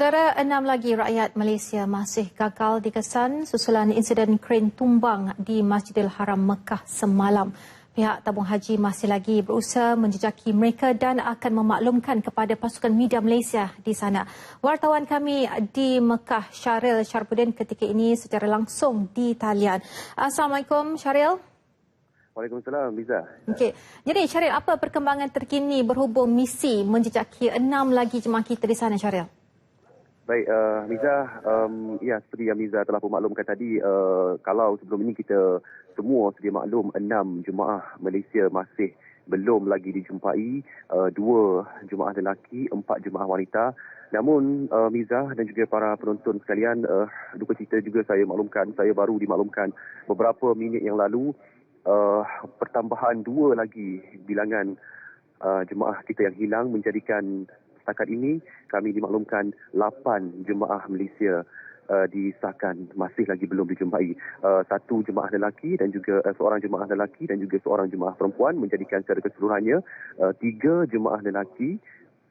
Saudara, enam lagi rakyat Malaysia masih gagal dikesan susulan insiden kren tumbang di Masjidil Haram Mekah semalam. Pihak tabung haji masih lagi berusaha menjejaki mereka dan akan memaklumkan kepada pasukan media Malaysia di sana. Wartawan kami di Mekah, Syaril Syarpuddin ketika ini secara langsung di talian. Assalamualaikum Syaril. Waalaikumsalam, Liza. Okey. Jadi Syaril, apa perkembangan terkini berhubung misi menjejaki enam lagi jemaah kita di sana Syaril? Baik, uh, Miza, um, ya seperti yang Miza telah memaklumkan tadi, uh, kalau sebelum ini kita semua sedia maklum enam jemaah Malaysia masih belum lagi dijumpai, uh, dua jemaah lelaki, empat jemaah wanita. Namun uh, Miza dan juga para penonton sekalian, uh, duka cita juga saya maklumkan, saya baru dimaklumkan beberapa minit yang lalu, uh, pertambahan dua lagi bilangan uh, jemaah kita yang hilang menjadikan setakat ini kami dimaklumkan 8 jemaah Malaysia uh, disahkan. Masih lagi belum dijumpai. Uh, satu jemaah lelaki dan juga uh, seorang jemaah lelaki dan juga seorang jemaah perempuan menjadikan secara keseluruhannya uh, tiga jemaah lelaki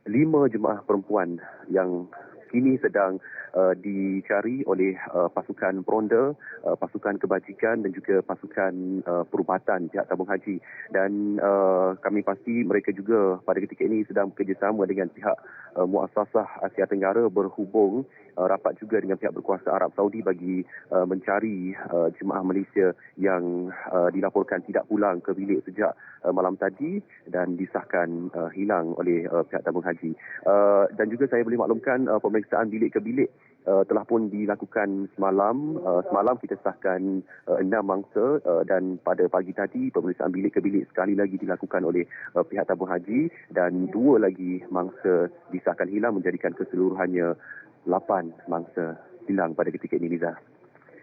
lima jemaah perempuan yang kini sedang uh, dicari oleh uh, pasukan peronda, uh, pasukan kebajikan dan juga pasukan uh, perubatan pihak tabung haji. Dan uh, kami pasti mereka juga pada ketika ini sedang bekerjasama dengan pihak uh, Muasasah Asia Tenggara berhubung uh, rapat juga dengan pihak berkuasa Arab Saudi bagi uh, mencari uh, jemaah Malaysia yang uh, dilaporkan tidak pulang ke bilik sejak uh, malam tadi dan disahkan uh, hilang oleh uh, pihak tabung haji. Uh, dan juga saya boleh maklumkan uh, pemeriksaan bilik ke bilik uh, telah pun dilakukan semalam. Uh, semalam kita sahkan uh, enam mangsa uh, dan pada pagi tadi pemeriksaan bilik ke bilik sekali lagi dilakukan oleh uh, pihak tabung haji dan dua lagi mangsa disahkan hilang menjadikan keseluruhannya lapan mangsa hilang pada ketika ini Liza.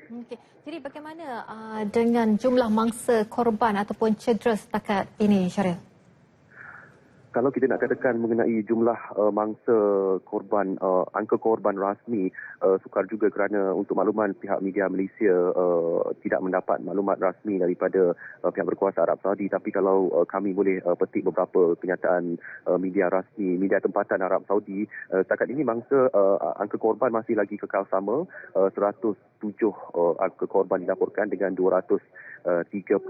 Okay. Jadi bagaimana uh, dengan jumlah mangsa korban ataupun cedera setakat ini Syaril? Kalau kita nak katakan mengenai jumlah uh, mangsa korban uh, angka korban rasmi uh, sukar juga kerana untuk makluman pihak media Malaysia uh, tidak mendapat maklumat rasmi daripada uh, pihak berkuasa Arab Saudi. Tapi kalau uh, kami boleh uh, petik beberapa kenyataan uh, media rasmi media tempatan Arab Saudi uh, setakat ini mangsa uh, angka korban masih lagi kekal sama uh, 107 uh, korban dilaporkan dengan 200 38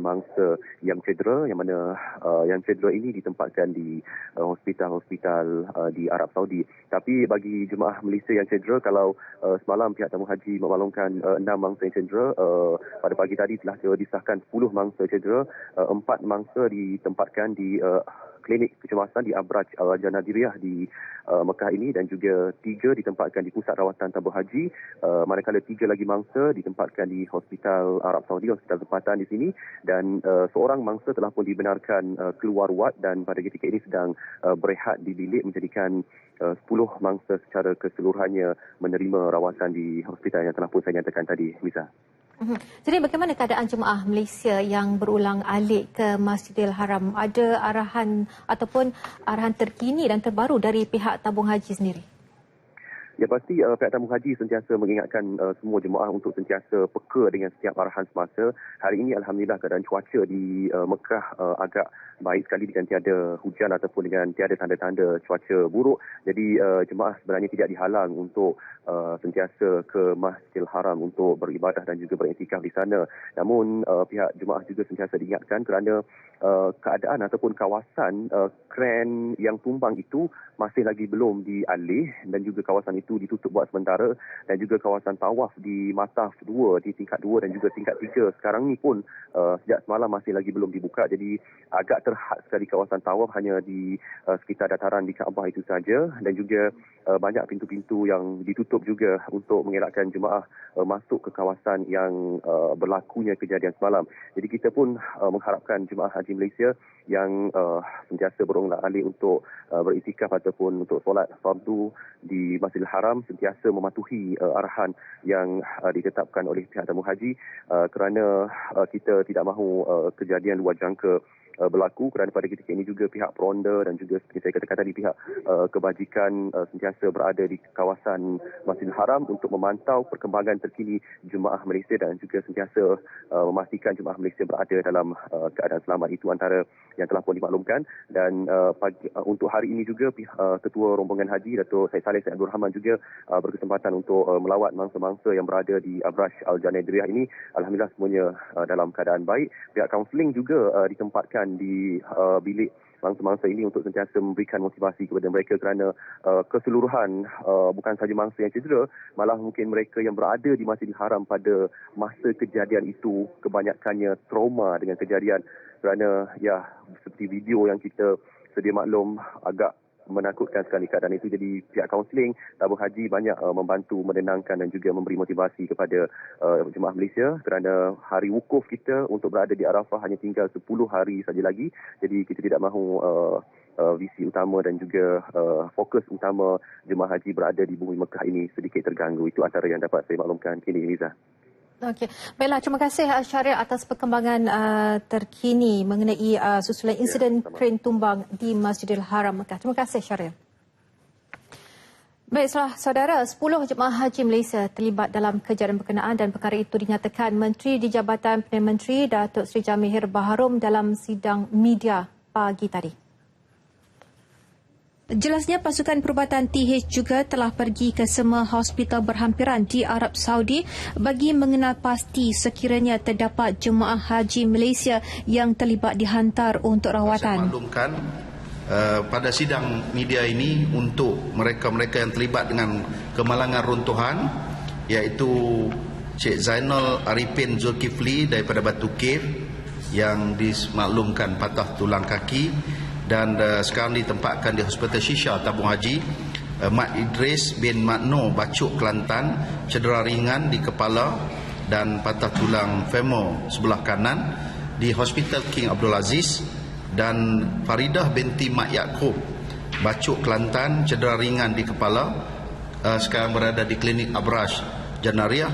mangsa yang cedera yang mana uh, yang cedera ini ditempatkan di uh, hospital-hospital uh, di Arab Saudi. Tapi bagi jemaah Malaysia yang cedera kalau uh, semalam pihak tamu haji memaklumkan uh, 6 mangsa yang cedera uh, pada pagi tadi telah disahkan 10 mangsa cedera, uh, 4 mangsa ditempatkan di uh, klinik kecemasan di Abraj Al-Janadiriyah di uh, Mekah ini dan juga tiga ditempatkan di pusat rawatan tabung haji uh, manakala tiga lagi mangsa ditempatkan di hospital Arab Saudi hospital tempatan di sini dan uh, seorang mangsa telah pun dibenarkan uh, keluar wad dan pada ketika ini sedang uh, berehat di bilik menjadikan uh, 10 mangsa secara keseluruhannya menerima rawatan di hospital yang telah pun saya nyatakan tadi Miza. Mhm. Jadi bagaimana keadaan jemaah Malaysia yang berulang alik ke Masjidil Haram? Ada arahan ataupun arahan terkini dan terbaru dari pihak tabung haji sendiri? Ya pasti uh, pihak tamu haji sentiasa mengingatkan uh, semua jemaah untuk sentiasa peka dengan setiap arahan semasa. Hari ini Alhamdulillah keadaan cuaca di uh, Mekah uh, agak baik sekali dengan tiada hujan ataupun dengan tiada tanda-tanda cuaca buruk. Jadi uh, jemaah sebenarnya tidak dihalang untuk uh, sentiasa ke Masjidil Haram untuk beribadah dan juga beriktikaf di sana. Namun uh, pihak jemaah juga sentiasa diingatkan kerana uh, keadaan ataupun kawasan uh, kren yang tumbang itu masih lagi belum dialih dan juga kawasan itu ditutup buat sementara dan juga kawasan tawaf di Mataf 2 di tingkat 2 dan juga tingkat 3 sekarang ni pun uh, sejak semalam masih lagi belum dibuka jadi agak terhad sekali kawasan tawaf hanya di uh, sekitar dataran di Kaabah itu saja dan juga uh, banyak pintu-pintu yang ditutup juga untuk mengelakkan jemaah uh, masuk ke kawasan yang uh, berlakunya kejadian semalam. Jadi kita pun uh, mengharapkan jemaah haji Malaysia yang uh, sentiasa berulang-alik untuk uh, beritikaf ataupun untuk solat fardu di Masjidil Haram sentiasa mematuhi uh, arahan yang uh, ditetapkan oleh pihak tamu haji uh, kerana uh, kita tidak mahu uh, kejadian luar jangka uh, berlaku kerana pada ketika ini juga pihak peronda dan juga seperti saya katakan tadi pihak uh, kebajikan uh, sentiasa berada di kawasan Masjidil Haram untuk memantau perkembangan terkini jemaah Malaysia dan juga sentiasa uh, memastikan jemaah Malaysia berada dalam uh, keadaan selamat. Itu antara yang telah pun dimaklumkan. Dan uh, pagi, uh, untuk hari ini juga pihak uh, ketua rombongan haji Datuk Said Saleh Said Abdul Rahman juga uh, berkesempatan untuk uh, melawat mangsa-mangsa yang berada di Abrash Al Janedriyah ini. Alhamdulillah semuanya uh, dalam keadaan baik. Pihak kaunseling juga uh, ditempatkan di uh, bilik mangsa-mangsa ini untuk sentiasa memberikan motivasi kepada mereka kerana uh, keseluruhan uh, bukan sahaja mangsa yang cedera malah mungkin mereka yang berada di Masjidil Haram pada masa kejadian itu kebanyakannya trauma dengan kejadian. Kerana ya seperti video yang kita sedia maklum agak menakutkan sekali keadaan itu. Jadi pihak kaunseling tabung haji banyak uh, membantu menenangkan dan juga memberi motivasi kepada uh, jemaah Malaysia kerana hari wukuf kita untuk berada di Arafah hanya tinggal 10 hari saja lagi. Jadi kita tidak mahu uh, uh, visi utama dan juga uh, fokus utama jemaah haji berada di bumi Mekah ini sedikit terganggu. Itu antara yang dapat saya maklumkan. Kini Liza Okey, baiklah. Terima kasih Syariah atas perkembangan uh, terkini mengenai uh, susulan ya, insiden ya, kren tumbang di Masjidil Haram Mekah. Terima kasih Syariah. Baiklah, saudara, 10 jemaah haji Malaysia terlibat dalam kejadian berkenaan dan perkara itu dinyatakan Menteri di Jabatan Perdana Menteri Datuk Seri Jamihir Baharom dalam sidang media pagi tadi. Jelasnya pasukan perubatan TH juga telah pergi ke semua hospital berhampiran di Arab Saudi bagi mengenal pasti sekiranya terdapat jemaah haji Malaysia yang terlibat dihantar untuk rawatan. Saya maklumkan uh, pada sidang media ini untuk mereka-mereka yang terlibat dengan kemalangan runtuhan iaitu Cik Zainal Arifin Zulkifli daripada Batu Cave yang dimaklumkan patah tulang kaki dan uh, sekarang ditempatkan di Hospital Shisha Tabung Haji uh, Mat Idris bin Makno Bacuk Kelantan cedera ringan di kepala dan patah tulang femur sebelah kanan di Hospital King Abdul Aziz dan Faridah binti Mak Yaakob Bacuk Kelantan cedera ringan di kepala uh, sekarang berada di klinik Abrash Janariah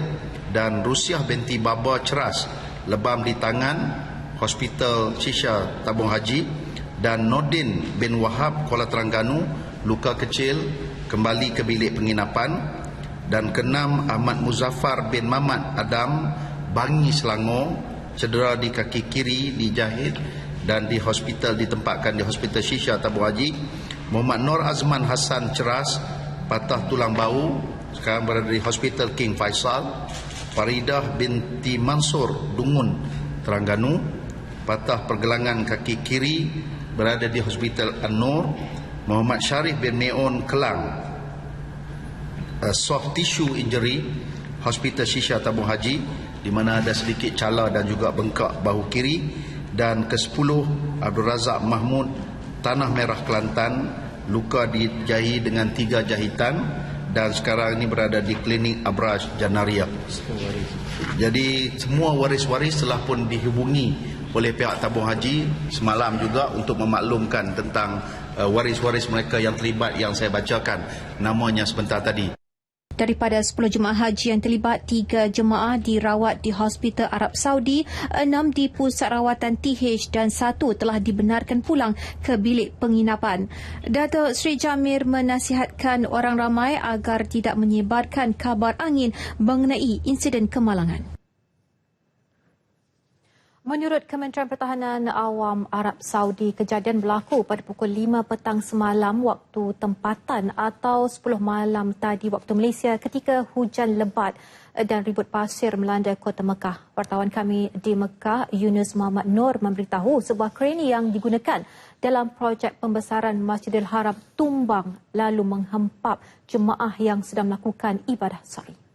dan Rusiah binti Baba Ceras lebam di tangan Hospital Shisha Tabung Haji dan Nordin bin Wahab Kuala Terengganu luka kecil kembali ke bilik penginapan dan keenam Ahmad Muzaffar bin Mamat Adam Bangi Selangor cedera di kaki kiri dijahit dan di hospital ditempatkan di hospital Shisha Tabu Haji. Muhammad Nur Azman Hassan Ceras patah tulang bau sekarang berada di hospital King Faisal. Faridah binti Mansur Dungun Terengganu patah pergelangan kaki kiri berada di Hospital An-Nur Muhammad Sharif bin Meon Kelang a soft tissue injury Hospital Shisha Tabung Haji di mana ada sedikit cala dan juga bengkak bahu kiri dan ke-10 Abdul Razak Mahmud Tanah Merah Kelantan luka dijahi dengan tiga jahitan dan sekarang ini berada di klinik Abraj Janaria. Jadi semua waris-waris telah pun dihubungi oleh pihak tabung haji semalam juga untuk memaklumkan tentang uh, waris-waris mereka yang terlibat yang saya bacakan namanya sebentar tadi. Daripada 10 jemaah haji yang terlibat, 3 jemaah dirawat di Hospital Arab Saudi, 6 di pusat rawatan TH dan 1 telah dibenarkan pulang ke bilik penginapan. Datuk Sri Jamir menasihatkan orang ramai agar tidak menyebarkan kabar angin mengenai insiden kemalangan. Menurut Kementerian Pertahanan Awam Arab Saudi, kejadian berlaku pada pukul 5 petang semalam waktu tempatan atau 10 malam tadi waktu Malaysia ketika hujan lebat dan ribut pasir melanda kota Mekah. Wartawan kami di Mekah, Yunus Muhammad Nur memberitahu sebuah kreni yang digunakan dalam projek pembesaran Masjidil Haram tumbang lalu menghempap jemaah yang sedang melakukan ibadah sa'i.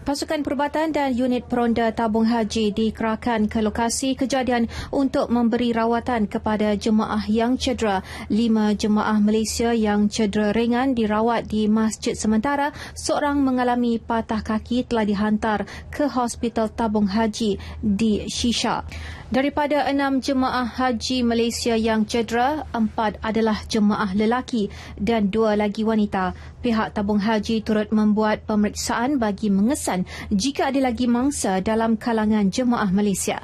Pasukan Perubatan dan unit peronda tabung haji dikerahkan ke lokasi kejadian untuk memberi rawatan kepada jemaah yang cedera. Lima jemaah Malaysia yang cedera ringan dirawat di masjid sementara. Seorang mengalami patah kaki telah dihantar ke hospital tabung haji di Shisha. Daripada enam jemaah haji Malaysia yang cedera, empat adalah jemaah lelaki dan dua lagi wanita. Pihak tabung haji turut membuat pemeriksaan bagi mengesan jika ada lagi mangsa dalam kalangan jemaah Malaysia.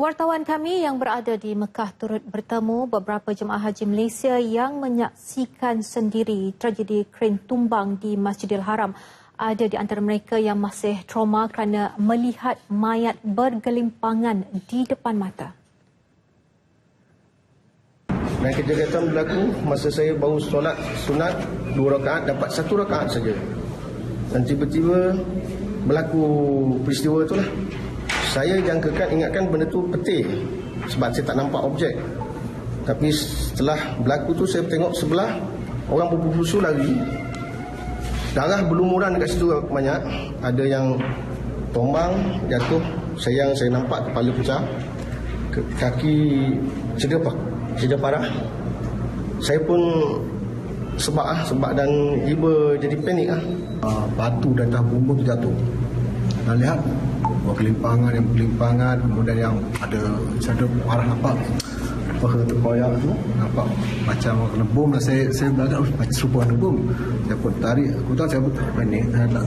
Wartawan kami yang berada di Mekah turut bertemu beberapa jemaah haji Malaysia yang menyaksikan sendiri tragedi kren tumbang di Masjidil Haram. Ada di antara mereka yang masih trauma kerana melihat mayat bergelimpangan di depan mata. Dan kejadian berlaku masa saya baru solat sunat dua rakaat dapat satu rakaat saja. Dan tiba-tiba berlaku peristiwa itulah saya jangkakan ingatkan benda tu peti sebab saya tak nampak objek tapi setelah berlaku tu saya tengok sebelah orang berbusu lagi darah berlumuran dekat situ banyak. Ada yang tombang jatuh sayang saya nampak kepala pecah. Kaki cedera cedera parah. Saya pun sebab ah sebab dan iba jadi panik ah. Batu dan dah bumbu jatuh. Dan lihat? Kelimpangan yang kelimpangan kemudian yang ada ada arah nampak apa terkoyak tu nampak macam kena bom lah saya saya berada macam serupa kena bom saya pun tarik aku tahu saya pun panik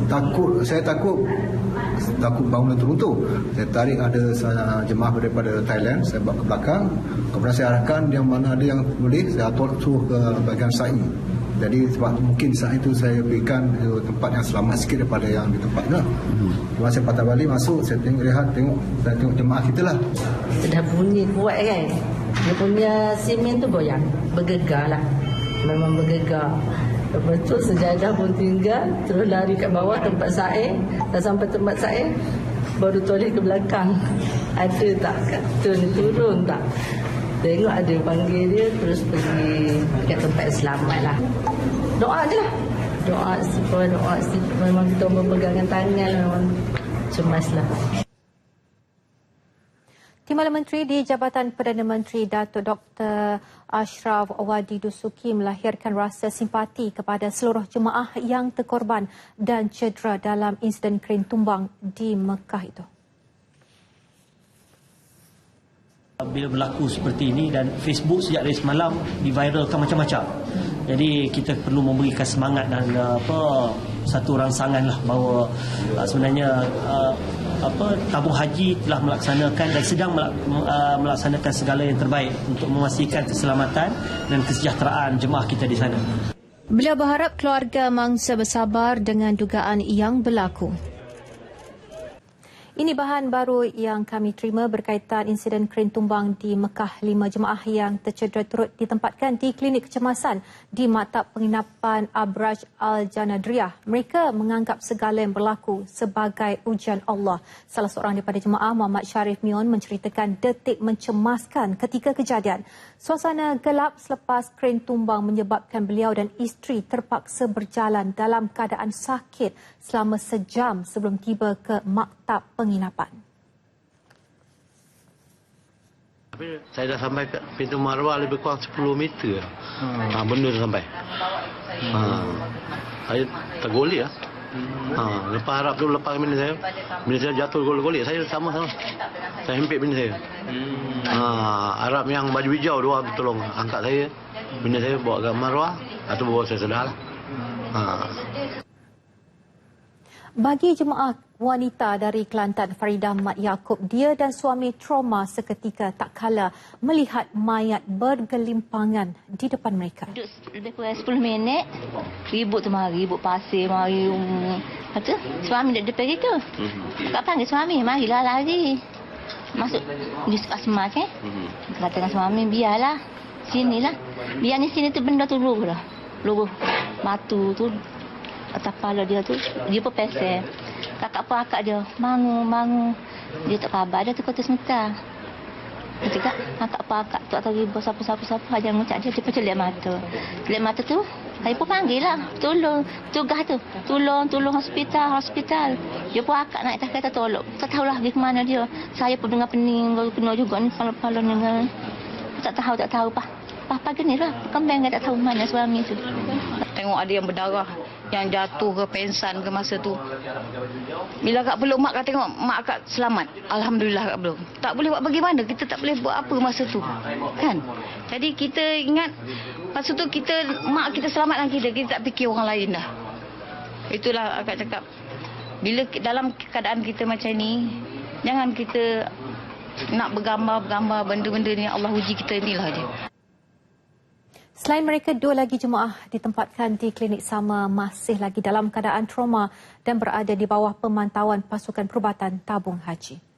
takut saya takut takut bangunan teruntuh saya tarik ada jemaah daripada Thailand saya bawa ke belakang kemudian saya arahkan yang mana ada yang boleh saya atur suruh ke bahagian sa'i jadi sebab mungkin saat itu saya berikan ke tempat yang selamat sikit daripada yang di tempat tu. Hmm. Masa saya patah balik masuk, saya tengok lihat, tengok dan tengok jemaah kita lah. Dah bunyi kuat kan. Dia punya simen tu goyang. Bergegar lah. Memang bergegar. Tu sejadah pun tinggal. Terus lari kat bawah tempat saya. Dah sampai tempat saya. Baru toleh ke belakang. Ada tak kat turun, turun tak. Tengok ada panggil dia terus pergi ke tempat selamat lah. Doa je lah. Doa, supaya doa. Memang kita berpegangkan tangan memang cemas lah. Timbalan Menteri di Jabatan Perdana Menteri Datuk Dr. Ashraf Wadi Dusuki melahirkan rasa simpati kepada seluruh jemaah yang terkorban dan cedera dalam insiden kren tumbang di Mekah itu. bila berlaku seperti ini dan Facebook sejak dari semalam diviralkan macam-macam. Jadi kita perlu memberikan semangat dan apa satu rangsangan lah bahawa uh, sebenarnya uh, apa tabung haji telah melaksanakan dan sedang uh, melaksanakan segala yang terbaik untuk memastikan keselamatan dan kesejahteraan jemaah kita di sana. Beliau berharap keluarga mangsa bersabar dengan dugaan yang berlaku. Ini bahan baru yang kami terima berkaitan insiden kren tumbang di Mekah. Lima jemaah yang tercedera turut ditempatkan di klinik kecemasan di Maktab Penginapan Abraj Al-Janadriyah. Mereka menganggap segala yang berlaku sebagai ujian Allah. Salah seorang daripada jemaah, Muhammad Sharif Mion, menceritakan detik mencemaskan ketika kejadian. Suasana gelap selepas kren tumbang menyebabkan beliau dan isteri terpaksa berjalan dalam keadaan sakit selama sejam sebelum tiba ke Maktab penginapan. Saya dah sampai ke pintu marwah lebih kurang 10 meter. Hmm. Ha, benda dah sampai. Hmm. Ha, saya tergolik lah. Hmm. Ha, lepas harap tu lepas bini saya. Bini saya jatuh golik-golik. Saya sama-sama. Saya hempit bini saya. Hmm. Ha, harap yang baju hijau dua tolong angkat saya. Bini saya bawa ke marwah. Atau bawa saya sedar lah. Ha. Bagi jemaah wanita dari Kelantan Farida Mat Yaakob, dia dan suami trauma seketika tak kala melihat mayat bergelimpangan di depan mereka. Duduk lebih kurang 10 minit, ribut tu mari, ribut pasir, mari. Um, tu, suami duduk depan kita. Tak panggil suami, marilah lari. Masuk di asma kan? Kata dengan suami, biarlah. Sinilah. Biar ni sini tu benda tu luruh lah. Luruh batu tu kepala dia tu dia pun pesel kakak pun akak dia mangu mangu dia tak khabar dia tu kata sementara Nanti kak, kakak apa akak tu atau ibu siapa-siapa-siapa aja ngucap dia, dia pun celik mata. Celik mata tu, saya pun panggil lah, tolong, tugas tu, tolong, tolong hospital, hospital. Dia pun akak naik tak kata tolong, tak tahulah pergi ke mana dia. Saya pun dengar pening, kena juga ni, pala-pala dengan, tak tahu, tak tahu, pak. Papa gini lah, kembang tak tahu mana suami tu. Tengok ada yang berdarah, yang jatuh ke pensan ke masa tu. Bila kak peluk mak kak tengok mak kak selamat. Alhamdulillah kak belum. Tak boleh buat bagaimana, kita tak boleh buat apa masa tu. Kan? Jadi kita ingat, masa tu kita, mak kita selamat dengan kita, kita tak fikir orang lain dah. Itulah akak cakap. Bila dalam keadaan kita macam ni, jangan kita nak bergambar-gambar benda-benda ni Allah uji kita inilah dia. Selain mereka, dua lagi jemaah ditempatkan di klinik sama masih lagi dalam keadaan trauma dan berada di bawah pemantauan pasukan perubatan tabung haji.